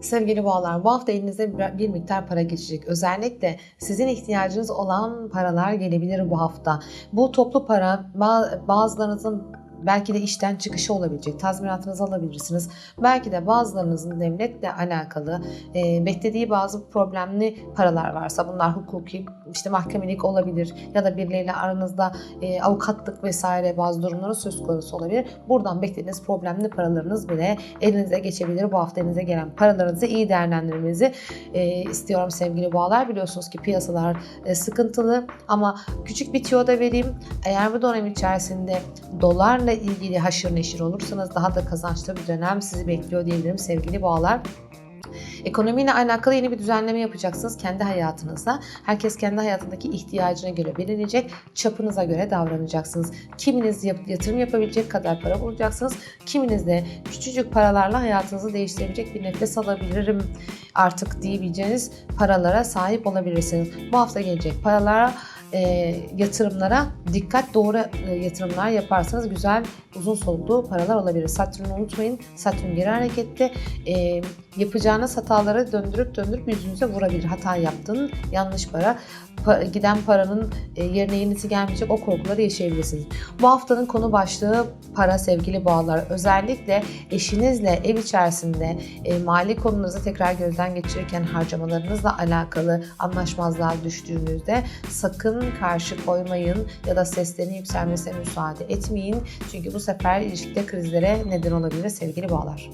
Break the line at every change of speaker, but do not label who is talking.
Sevgili boğalar, bu hafta elinize bir- miktar para geçecek. Özellikle sizin ihtiyacınız olan paralar gelebilir bu hafta. Bu toplu para ba- bazılarınızın belki de işten çıkışı olabilecek, tazminatınızı alabilirsiniz. Belki de bazılarınızın devletle alakalı e, beklediği bazı problemli paralar varsa bunlar hukuki, işte mahkemelik olabilir ya da birileriyle aranızda e, avukatlık vesaire bazı durumların söz konusu olabilir. Buradan beklediğiniz problemli paralarınız bile elinize geçebilir. Bu hafta elinize gelen paralarınızı iyi değerlendirmenizi e, istiyorum sevgili boğalar. Biliyorsunuz ki piyasalar e, sıkıntılı ama küçük bir tüyo da vereyim. Eğer bu dönem içerisinde dolarla ilgili haşır neşir olursanız daha da kazançlı bir dönem sizi bekliyor diyebilirim sevgili boğalar. Ekonomiyle alakalı yeni bir düzenleme yapacaksınız kendi hayatınızda. Herkes kendi hayatındaki ihtiyacına göre belirleyecek, çapınıza göre davranacaksınız. Kiminiz yatırım yapabilecek kadar para bulacaksınız. Kiminiz de küçücük paralarla hayatınızı değiştirebilecek bir nefes alabilirim artık diyebileceğiniz paralara sahip olabilirsiniz. Bu hafta gelecek paralara e, yatırımlara dikkat doğru e, yatırımlar yaparsanız güzel uzun soluklu paralar olabilir. Satürn'ü unutmayın. Satürn geri harekette e, yapacağınız hataları döndürüp döndürüp yüzünüze vurabilir. Hata yaptın, yanlış para. Pa- giden paranın e, yerine yenisi gelmeyecek o korkuları yaşayabilirsiniz. Bu haftanın konu başlığı para sevgili bağlar. Özellikle eşinizle ev içerisinde e, mali konularınızı tekrar gözden geçirirken harcamalarınızla alakalı anlaşmazlığa düştüğünüzde sakın karşı koymayın ya da seslerin yükselmesine müsaade etmeyin. Çünkü bu sefer ilişkide krizlere neden olabilir sevgili bağlar.